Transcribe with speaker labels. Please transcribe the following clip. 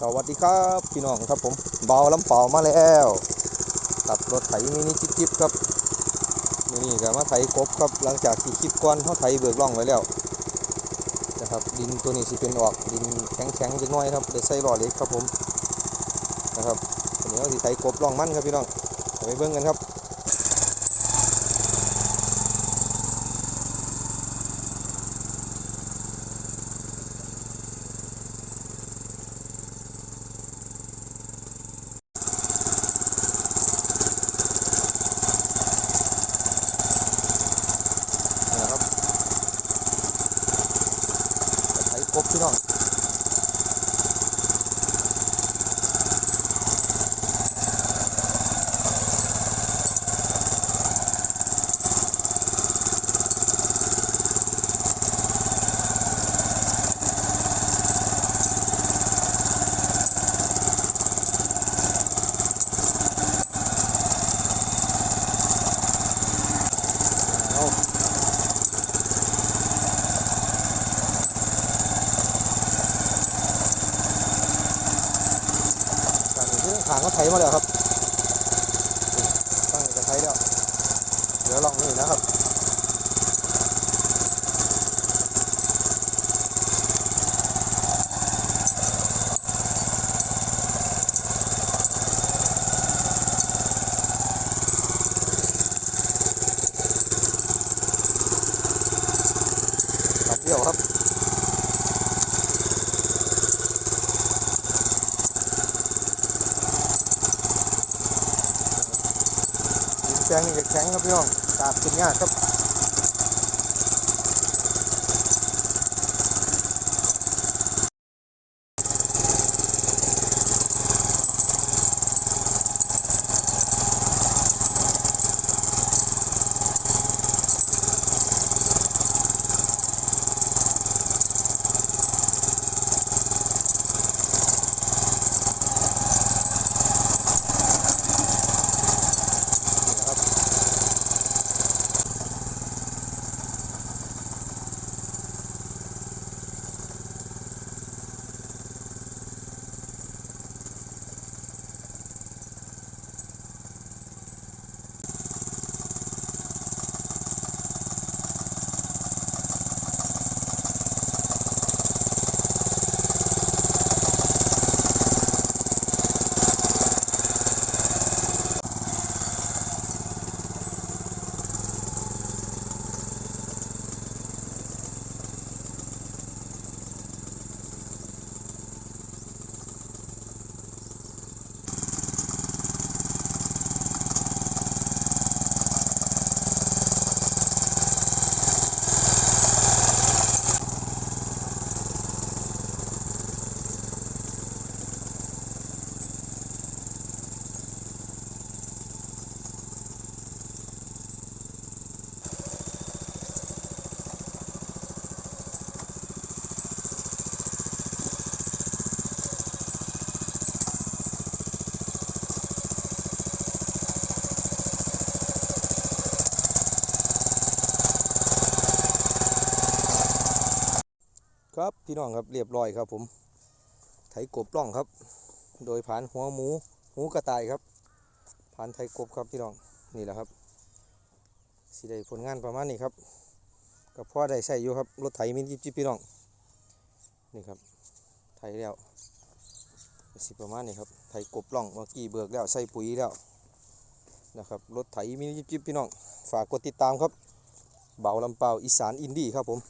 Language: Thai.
Speaker 1: สวัสดีครับพี่น้องครับผมเบาลำเปล่ามาแล้วกับรถไถมินิจิ๊บจิ๊บครับมินี่ก็มาไถกบครับหลังจากที่คลิปก้อนเขาไถเบิกล่องไว้แล้วนะครับดินตัวนี้สิเป็นออกดินแข็งแข็งๆจักหน้อยครับเดี๋ยวใส่ล้อเล็กครับผมนะครับวันนี้เราสิไถกบล่องมั่นครับพี่น้องไปเบิ่งกันครับ นี่นะครับจะไถกบพี่น้องเอา กางเขาไถมาแล้วครับตั้งจะไถแล้วเดี๋ยวลองนี่นะครับเดี่ยวครับ แข็งนี่จะแข็งครับพี่น้องตาดขึ้นยายครับ ครับพี่น้องครับเรียบร้อยครับ ผมไถกบล่องครับ โดยผ่านหัวหมูหูกระต่ายครับ ผ่านไถกบครับพี่น้องนี่แหละครับสิได้ผลงานประมาณนี้ครับก็พอได้ใส่อยู่ครับรถไถมินจิบจิบพี่น้องนี่ครับไถแล้วสิประมาณนี้ครับไถกบล่องเมื่อกี้เบิกแล้วใส่ปุ๋ยแล้วนะครับรถไถมินจิบจิบพี่น้องฝากกดติดตามครับเบาลำเปาอีสานอินดี้ครับผม